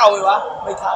เข้าเลยวะ ไม่เข้า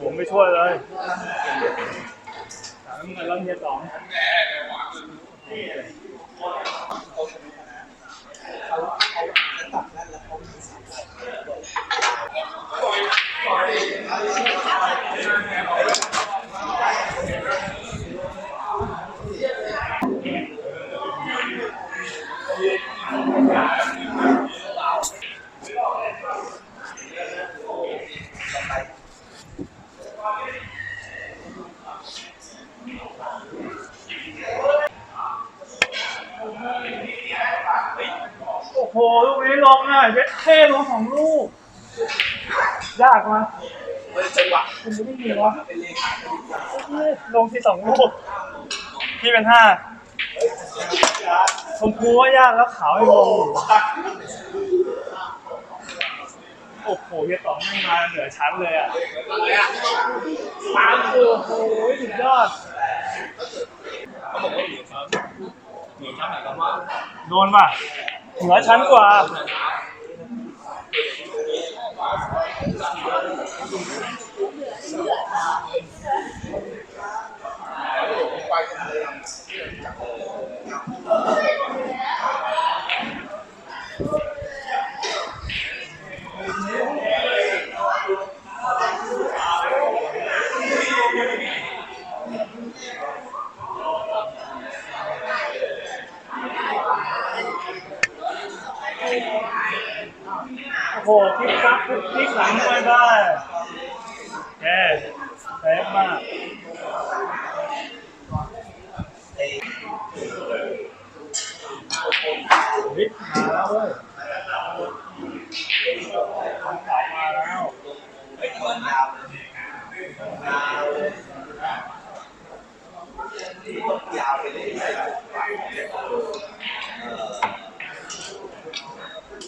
ผมไม่ช่วยเลยสามเงินแล้วเฮียสอง โอ้โห ลูกนี้ลงอะเย็ดเท่ลงสองลูก ยากมาคุณไม่ได้ยินวะลงที่สองลูก พี่เป็นห้าชมพูว่ายากแล้วขาวไม่ลงโอ้โหเฮียสองไม่มาเหนือชั้นเลยอะสามโอ้โหสุดยอด โดนป่ะเหนือชั้นกว่า โอ้โหพลิกซับพลิกหลังไม่ได้แกเซฟมากเฮ้ยมาแล้วเว้ยทำสายมาแล้วเฮ้ยาวเลยไปเลย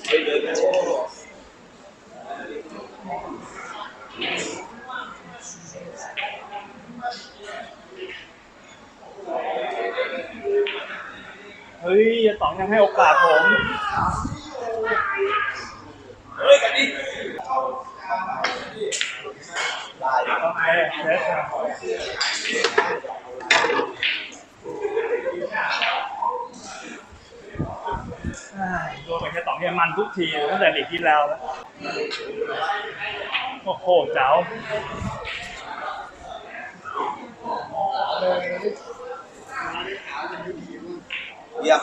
เฮ้ยเลยโอ้ เฮ้ยอย่าต๋องยังให้โอกาสผม เฮ้ยกันดิได้โอเคเซฟนะอ่าโดนไปแค่ต๋องเนี่ยมันทุกทีตั้งแต่ลีกที่แล้วแล้ว โอ้โหเจ้าเยี่ยม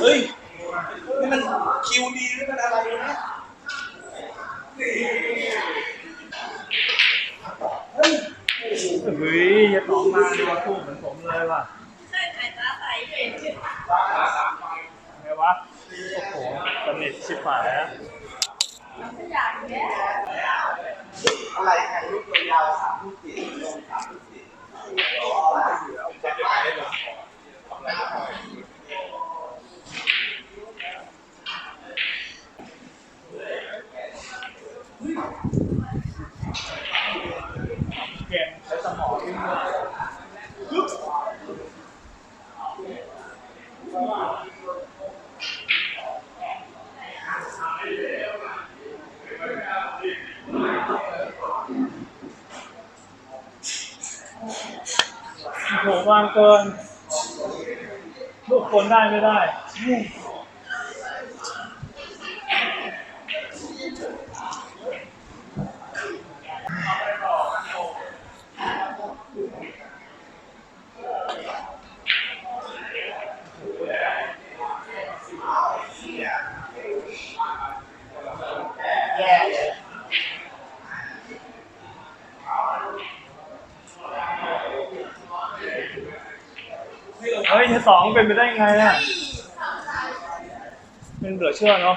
เฮ้ย นี่มันคิวดีหรือมันอะไรนะ เฮ้ย่าตองมาดีกว่าคู่เหมือนผมเลยว่ะใช่ไหมตาใสเห็นไงวะโอ้โหสนิทชิบหายแล้วอะไรแข่งลูกตัวยาวสามลูกสี่ลงสามลูกสี่จะไปได้หรอ เกมใช้สมองวิ่งด้วยโอ้โห วางเกินลูกคนได้ไม่ได้ เฮ้ยสองเป็นไปได้ยังไงอะเป็นเหลือเชื่อเนาะ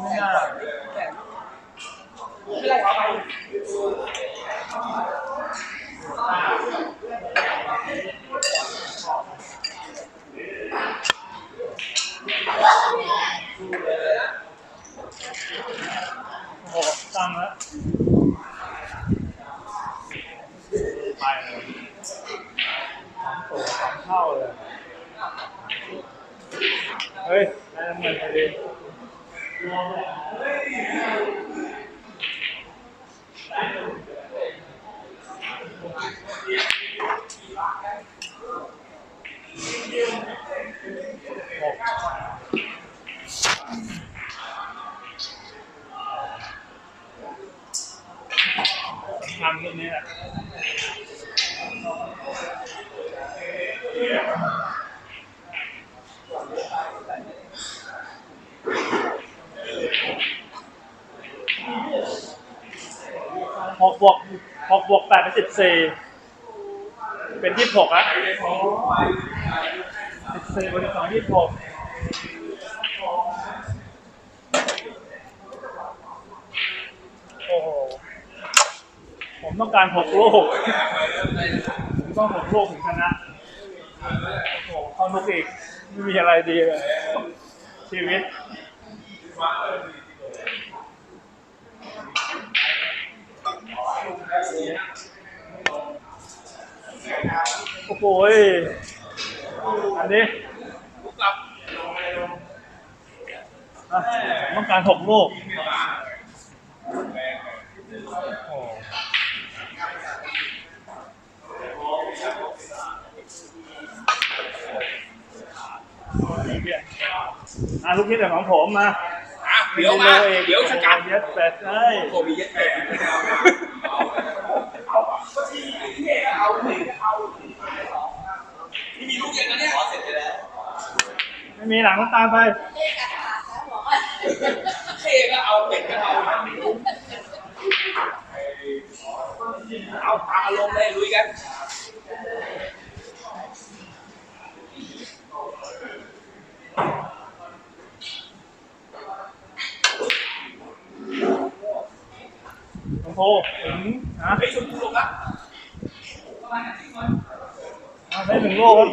ไม่น่าโอ้โหตั้งแล้ว ฮ้ยได้น้ำเงินพอดีหกทำตรงนี้แหละ หก บวกหกบวกแปดเป็นสิบสี่เป็นยี่สิบหกอะสิบสี่บวกสิบสองยี่สิบหกโอ้โหผมต้องการหกลูกผมต้องหกลูกถึงชนะโอ้โหเข้านุกอีก ไม่มีอะไรดีเลยชีวิต โอ้โหยอันนี้อะผมต้องการหกลูกโอ้อะลูกคิดแต่ของผมมาอะเดี๋ยวมาเองเดี๋ยวสกัดเย็ดเป็ดเอ้ยโอ้มีเย็ดเป็ด นี่มีลูกยังนะเนี่ยไม่มีหลังน้ำตาลไปเอ๊ะกระถางนะบอกว่าเท่ก็เอาเป็ดก็เอาเอาตามอารมณ์เลยลุยกันโอ้โหถึงนะเฮ้ยชมพูลงละเอา ได้หนึ่งลูกครับ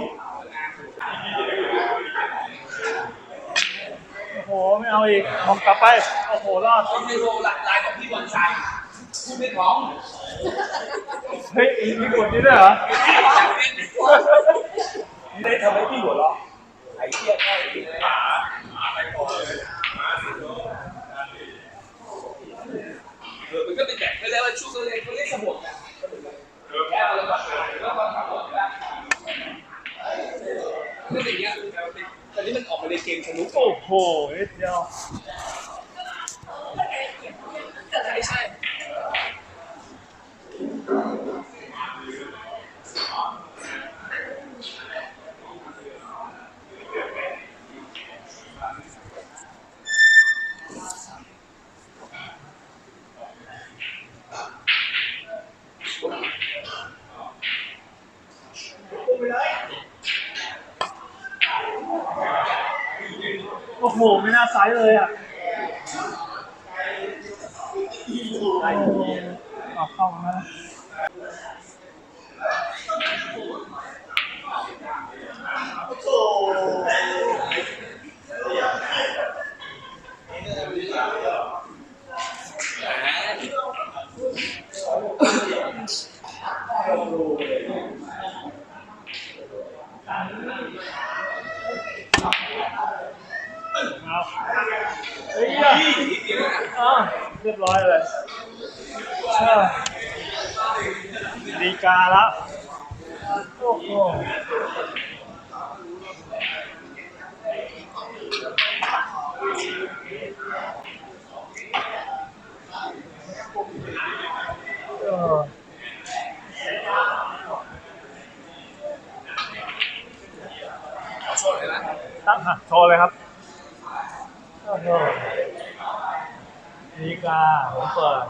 โอ้โห ไม่เอาอีกมองกลับไป โอ้โห รอด ต้องในโลลายของพี่บอลชัยพูดไม่ของ เฮ้ยมีกดนี้ด้วยเหรอนี่ได้ทำให้พี่หัวเราะไอ้เหี้ยเข้าอีกหมาหมาไปก่อนเลยหมาสิเออมันก็เป็นแบบเขาเรียกว่าช่วงเขาเรียกเขาเรียกสมุดนะ อย่างเงี้ยตอนนี้มันออกมาในเกมสนุกโอ้โหนิดเดียว ใช่ใช่ โอ้โห ไม่น่ายเลยอะออกเข้านะโอาเฮ้ยอะอะเรียบร้อยเลยเออดีกาละโอ้โหเออขอโชว์เลยนะตั้งฮะโชว์เลยครับโอ้โห ดีกาผมเปิด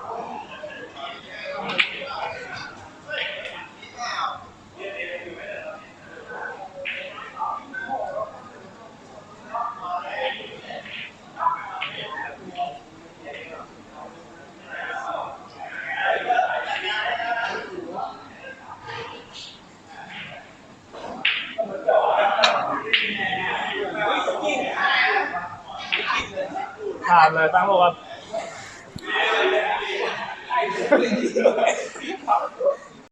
ผ่านเลยตั้งโลกครับ